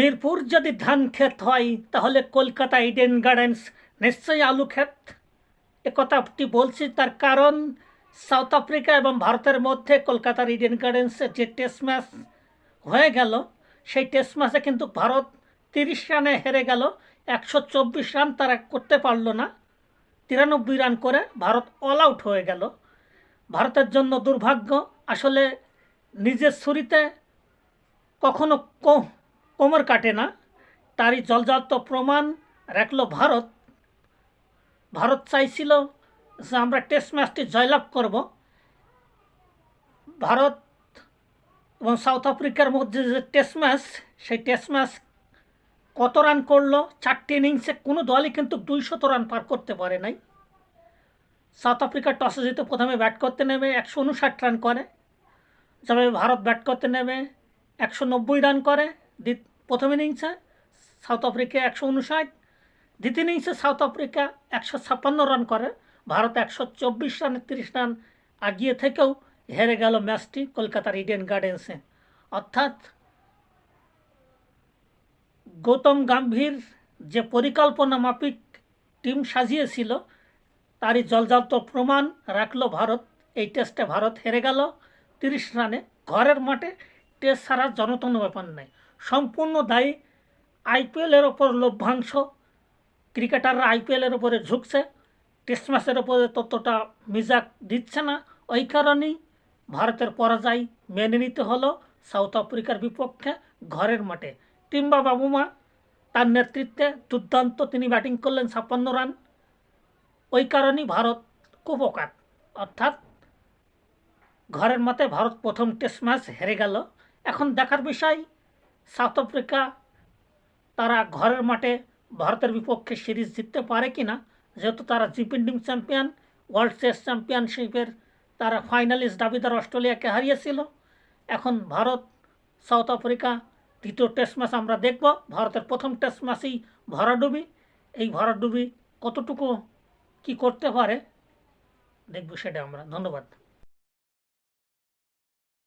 মিরপুর যদি ধান ক্ষেত হয়, তাহলে কলকাতা ইডেন গার্ডেন্স নিশ্চয়ই আলু ক্ষেত। এ কথাটি বলছি তার কারণ, সাউথ আফ্রিকা এবং ভারতের মধ্যে কলকাতার ইডেন গার্ডেন্সের যে টেস্ট ম্যাচ হয়ে গেল, সেই টেস্ট ম্যাচে কিন্তু ভারত তিরিশ রানে হেরে গেল, একশো চব্বিশ রান তারা করতে পারল না। তিরানব্বই রান করে ভারত অল আউট হয়ে গেল। ভারতের জন্য দুর্ভাগ্য, আসলে নিজের ছুরিতে কখনো কোমর কাটে না। তারই জলজাত প্রমাণ রাখল ভারত। ভারত চাইছিল যে আমরা টেস্ট ম্যাচটি জয়লাভ করব। ভারত এবং সাউথ আফ্রিকার মধ্যে যে টেস্ট ম্যাচ সেই টেস্ট ম্যাচ কত রান করল? চারটি ইনিংসে কোনো দলই কিন্তু দুইশত রান পার করতে পারে নাই। সাউথ আফ্রিকা টসে জিতে প্রথমে ব্যাট করতে নেমে একশো উনষাট রান করে। তবে ভারত ব্যাট করতে নেমে একশো নব্বই রান করে। প্রথম ইনিংসে সাউথ আফ্রিকা একশো উনষাট, দ্বিতীয় ইনিংসে সাউথ আফ্রিকা একশো ছাপ্পান্ন রান করে। ভারত একশো চব্বিশ রানে তিরিশ রান আগিয়ে থেকেও হেরে গেল ম্যাচটি কলকাতার ইডেন গার্ডেন্সে। অর্থাৎ গৌতম গাম্ভীর যে পরিকল্পনা মাফিক টিম সাজিয়েছিল, তারই জলজাত প্রমাণ রাখল ভারত। এই টেস্টে ভারত হেরে গেল তিরিশ রানে। ঘরের মাঠে টেস্ট ছাড়ার জনতন ব্যাপার নেই সম্পূর্ণ দায়ী আইপিএলের ওপর লভ্যাংশ। ক্রিকেটাররা আইপিএলের ওপরে ঝুঁকছে। টেস্ট ম্যাচের ওপরে ততটা মিজাক দিচ্ছে না। ওই কারণেই ভারতের পরাজয় মেনে নিতে হলো সাউথ আফ্রিকার বিপক্ষে ঘরের মাঠে। টিম্বা বাবুমা তার নেতৃত্বে দুর্দান্ত তিনি ব্যাটিং করলেন ছাপ্পান্ন রান। ওই কারণেই ভারত খুব কুপকাত অর্থাৎ ঘরের মতে ভারত প্রথম টেস্ট ম্যাচ হেরে গেল। এখন দেখার বিষয় সাউথ আফ্রিকা তারা ঘরের মাঠে ভারতের বিপক্ষে সিরিজ জিততে পারে কি না, যেহেতু তারা ডিফেন্ডিং চ্যাম্পিয়ন, ওয়ার্ল্ড টেস্ট চ্যাম্পিয়নশিপের তারা ফাইনালিস্ট দাবিদার অস্ট্রেলিয়াকে হারিয়েছিল। এখন ভারত, সাউথ আফ্রিকা দ্বিতীয় টেস্ট ম্যাচ আমরা দেখব। ভারতের প্রথম টেস্ট ম্যাচেই ভরাডুবি। এই ভরাডুবি কতটুকু কি করতে পারে, দেখব সেটা আমরা। ধন্যবাদ।